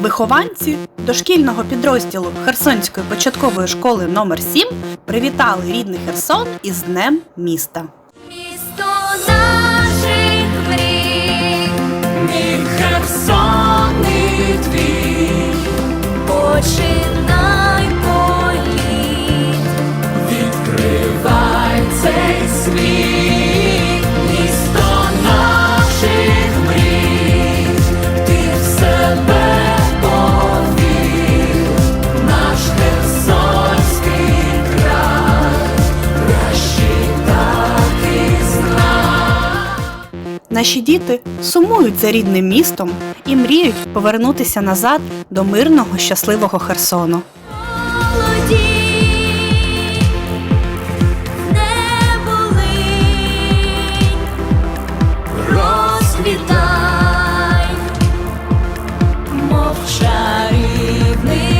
Вихованці дошкільного підрозділу Херсонської початкової школи номер 7 привітали рідний Херсон із Днем міста. Місто наших мрій, Мій Херсон, мій твій, починай політ. відкривай цей світ, Наші діти сумують за рідним містом і мріють повернутися назад до мирного щасливого Херсону. Вітай, мов чарівний